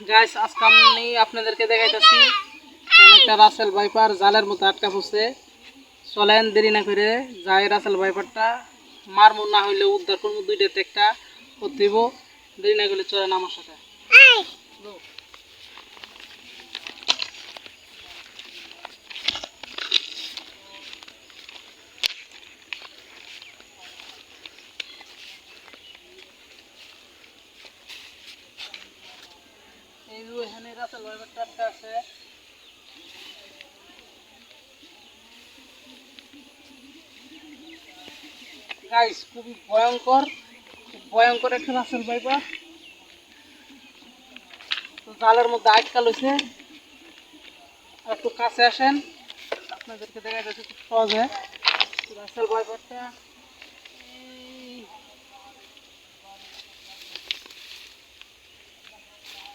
Guys আজকে আমি আপনাদেরকে দেখাইতেছি একটা রাসেল ভাইপার জালের মতো আটকা পড়ছে। চলেন দেরি না করে যাই রাসেল ভাইপারটা মারমো না হইলে উদ্ধার করব দুইটা একটা করতেইব দেরি না করলে চলেন আমার সাথে এই যে এখানে রাসেল ভাইপারটা আছে। গাইস খুবই ভয়ঙ্কর ভয়ঙ্কর একটা রাসেল ভাইপার তো জালের মধ্যে আটকা লইছে। একটু কাছে আসেন, আপনাদেরকে দেখা যাচ্ছে খুব সহজে। রাসেল ভাইপারটা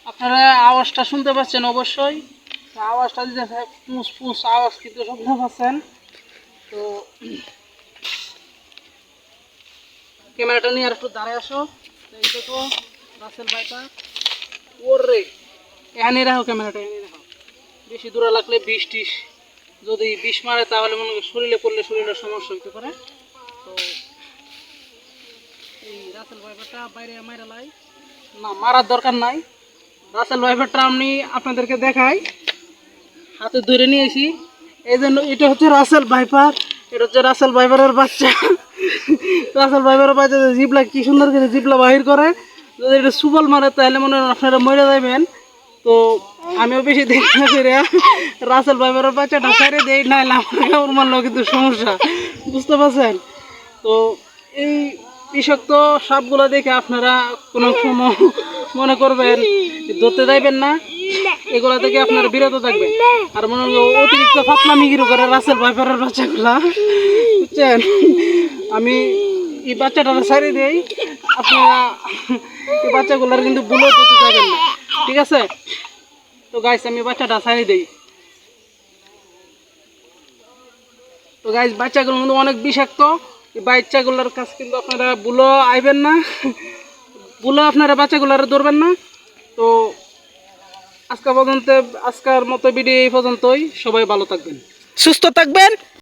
আপনারা আওয়াজটা শুনতে পাচ্ছেন অবশ্যই। আওয়াজটা দিতেছে পুঁস পুঁস আওয়াজ কিন্তু শুনতে পাচ্ছেন। তো ক্যামেরাটা নিয়ে আর একটু দাঁড়ায় আসো। এই দেখো, রাসেল ভাইটা। ওর রে এখানে রাখো ক্যামেরাটা এখানে রাখো। বেশি দূরে লাগলে বিষ টিস। যদি বিষ মারে তাহলে মনে শরীরে পড়লে শরীরের সমস্যা হইতে পারে। তো এই রাসেল ভাইপারটা বাইরে মারা লাই। না, মারার দরকার নাই। রাসেল ভাইপারটা আমি আপনাদেরকে দেখাই। হাতে ধরে নিয়েছি এই জন্য এটা হচ্ছে রাসেল ভাইপার। এটা হচ্ছে রাসেল ভাইপারের বাচ্চা। রাসেল ভাইপারের বাচ্চা জিপলা কি সুন্দর করে জিপলা বাহির করে। যদি এটা সুবল মারে, তাহলে মনে হয় আপনারা মরে যাবেন। তো আমিও বেশি দেখি না করে রাসেল ভাইপারের বাচ্চাটা ছেড়ে দেই না আমার মারলো কিন্তু সমস্যা। বুঝতে পারছেন? তো এই বিষাক্ত সাপগুলো দেখে আপনারা কোনো সময় মনে করবেন, ধরতে যাইবেন না। এগুলা থেকে আপনার বিরত থাকবেন আর মনে অতিরিক্ত ফাতলামি গিরো করে রাসেল ভাইপারের বাচ্চাগুলা। বুঝছেন? আমি এই বাচ্চাটা ছাড়িয়ে দেই। আপনারা এই বাচ্চাগুলার কিন্তু বুলো ধরতে যাবেন না। ঠিক আছে? তো গাইস আমি বাচ্চাটা ছাড়িয়ে দেই। তো গাইস বাচ্চাগুলো কিন্তু অনেক বিষাক্ত। এই বাচ্চাগুলোর কাছে কিন্তু আপনারা বুলো আইবেন না। বুলো আপনারা বাচ্চাগুলো আর ধরবেন না। তো আজকে পর্যন্ত, আজকের মতো ভিডিও এই পর্যন্তই। সবাই ভালো থাকবেন। সুস্থ থাকবেন।